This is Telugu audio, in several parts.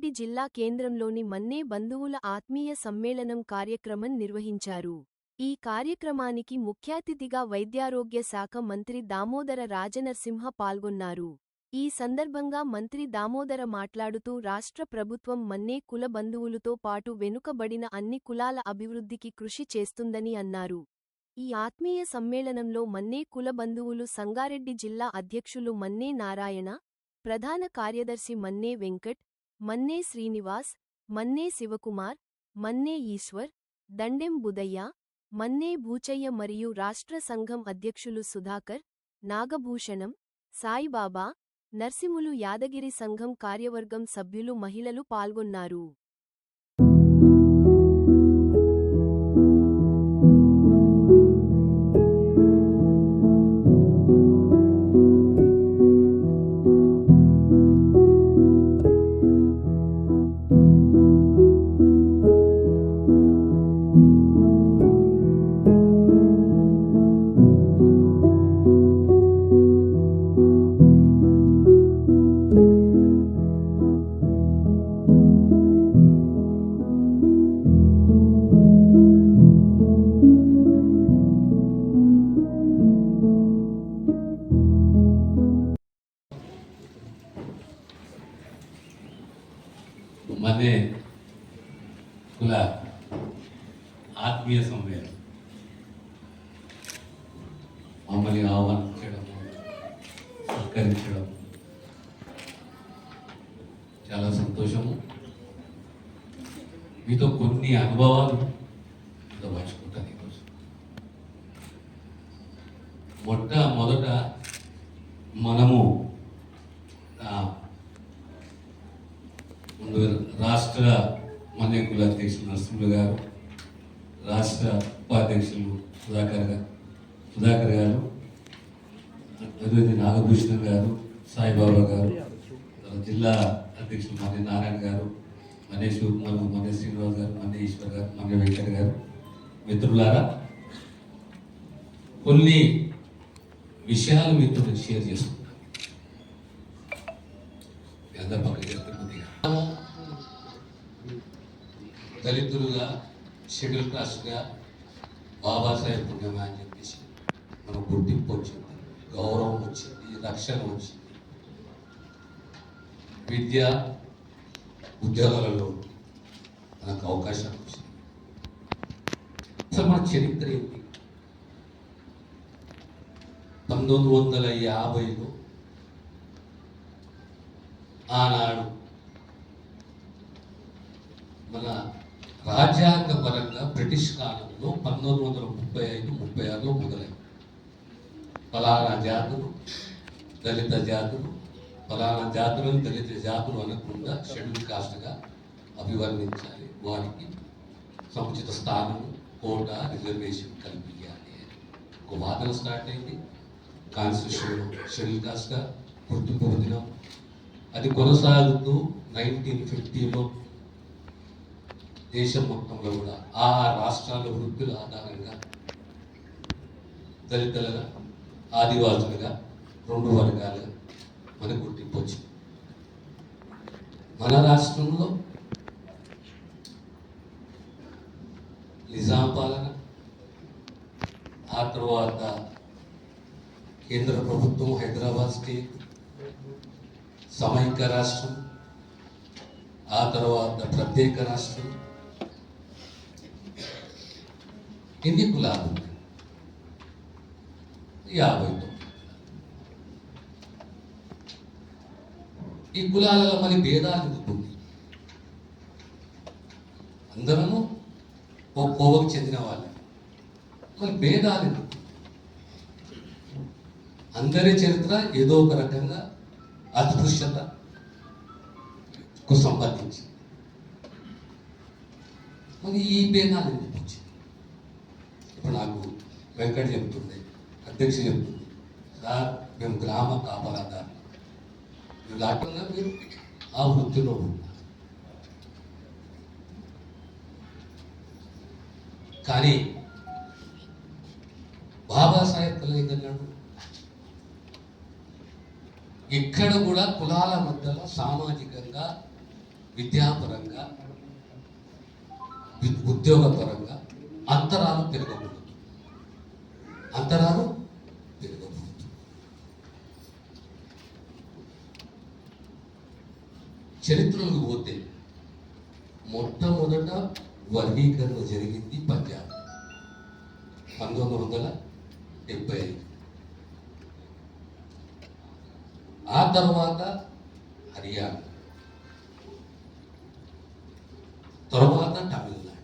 సంగారెడ్డి జిల్లా కేంద్రంలోని మన్నే బంధువుల ఆత్మీయ సమ్మేళనం కార్యక్రమం నిర్వహించారు. ఈ కార్యక్రమానికి ముఖ్యాతిథిగా వైద్యారోగ్య శాఖ మంత్రి దామోదర రాజనరసింహ పాల్గొన్నారు. ఈ సందర్భంగా మంత్రి దామోదర మాట్లాడుతూ రాష్ట్ర ప్రభుత్వం మన్నే కుల బంధువులతో పాటు వెనుకబడిన అన్ని కులాల అభివృద్ధికి కృషి చేస్తుందని అన్నారు. ఈ ఆత్మీయ సమ్మేళనంలో మన్నే కుల బంధువులు సంగారెడ్డి జిల్లా అధ్యక్షులు మన్నే నారాయణ ప్రధాన కార్యదర్శి మన్నే వెంకట్ మన్నే శ్రీనివాస్ మన్నే శివకుమార్ మన్నే ఈశ్వర్ దండెం బుదయ్య మన్నే భూచయ్య మరియు రాష్ట్ర సంఘం అధ్యక్షులు సుధాకర్ నాగభూషణం సాయిబాబా నర్సిములు యాదగిరి సంఘం కార్యవర్గం సభ్యులు మహిళలు పాల్గొన్నారు. మనే కుల ఆత్మీయ సమ్మేళనం మమ్మల్ని ఆహ్వానించడం సత్కరించడం చాలా సంతోషము మీతో కొన్ని అనుభవాలు మీతో పంచుకుంటాను ఈరోజు మొట్టమొదట రాష్ట్ర మన్యకుల అధ్యక్షులు నరసింహులు గారు రాష్ట్ర ఉపాధ్యక్షులు సుధాకర్ గారు సుధాకర్ గారు అభివృద్ధి నాగభూషణ్ గారు సాయిబాబా గారు జిల్లా అధ్యక్షులు మన్య నారాయణ గారు మన్య శివకుమార్ మన్య శ్రీనివాస్ గారు మన్య ఈశ్వర్ గారు మన్య వెంకట్ గారు. మిత్రులారా కొన్ని విషయాలు మీతో షేర్ చేసుకుంటాను దళితులుగా షెడ్యూల్ క్లాస్గా బాబాసాహెబ్ పుణ్యమా అని చెప్పేసి మనకు గుర్తింపు వచ్చింది గౌరవం వచ్చింది రక్షణ వచ్చింది. విద్య ఉద్యోగాలలో మనకు అవకాశం వచ్చింది. అసలు మన చరిత్ర ఏంటి? పంతొమ్మిది వందల యాభైలో ఆనాడు మన రాజ్యాంగపరంగా బ్రిటిష్ కాలంలో పంతొమ్మిది వందల ముప్పై ఐదు ముప్పై ఆరులో మొదలైంది. ఫలానా జాతులు దళిత జాతులు ఫలానా జాతులను దళిత జాతులు అనకుండా షెడ్యూల్ కాస్ట్గా అభివర్ణించాలి. వారికి సముచిత స్థానం కోట రిజర్వేషన్ కల్పించాలి ఒక వాదన స్టార్ట్ అయింది. కాన్స్టిట్యూషన్ షెడ్యూల్ కాస్ట్గా గుర్తింపు పొందినాం. అది కొనసాగుతూ నైన్టీన్ ఫిఫ్టీలో దేశం మొత్తంలో కూడా ఆ రాష్ట్రాల వృద్ధుల ఆధారంగా దళితులుగా ఆదివాసులుగా రెండు వర్గాలు మన గుర్తింపు వచ్చింది. మన రాష్ట్రంలో నిజాం పాలన ఆ తర్వాత కేంద్ర ప్రభుత్వం హైదరాబాద్ స్టేట్ సమైక్య రాష్ట్రం ఆ తర్వాత ప్రత్యేక రాష్ట్రం ఎన్ని కులాలు యాభై ఈ కులాలలో మరి భేదాలు ఉంటుంది అందరము ఓ కోవకు చెందిన వాళ్ళు. మరి భేదాలు అందరి చరిత్ర ఏదో ఒక రకంగా అదృశ్యతకు సంబంధించి మరి ఈ భేదాలు వెంకట చెప్తుంది అధ్యక్ష చెప్తుంది సార్ మేము గ్రామ కాపలాదారులు. మీరు కాకుండా మీరు ఆ వృత్తిలో ఉన్నారు కానీ బాబాసాహెబ్ కలయిక అన్నాడు ఇక్కడ కూడా కులాల మధ్యలో సామాజికంగా విద్యాపరంగా ఉద్యోగపరంగా అంతరాలు పెరగకూడదు. అంతరాలు పెరగకూడదు చరిత్రలోకి పోతే మొట్టమొదట వర్గీకరణ జరిగింది పంజాబ్. పంతొమ్మిది వందల డెబ్బై ఐదు. ఆ తర్వాత హర్యానా. తర్వాత తమిళనాడు.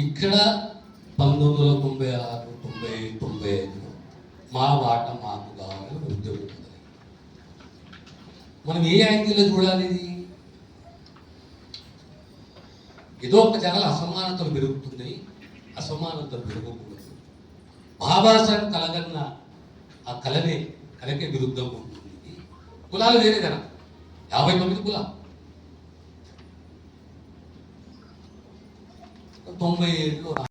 ఇక్కడ పంతొమ్మిది వందల తొంభై ఆరు తొంభై తొంభై ఐదులో మా వాట మాకు కావాలని ఉద్యోగం మనం ఏ యాంగిల్లో చూడాలి ఇది? ఏదో ఒక జనాల అసమానతలు పెరుగుతున్నాయి. అసమానతలు పెరగకూడదు. బాబాసాహెబ్ కలగన్న ఆ కలనే కలకే విరుద్ధం ఉంటుంది కులాలు వేరే కదా. యాభై తొమ్మిది కులాలు. తొంభై ఏడులో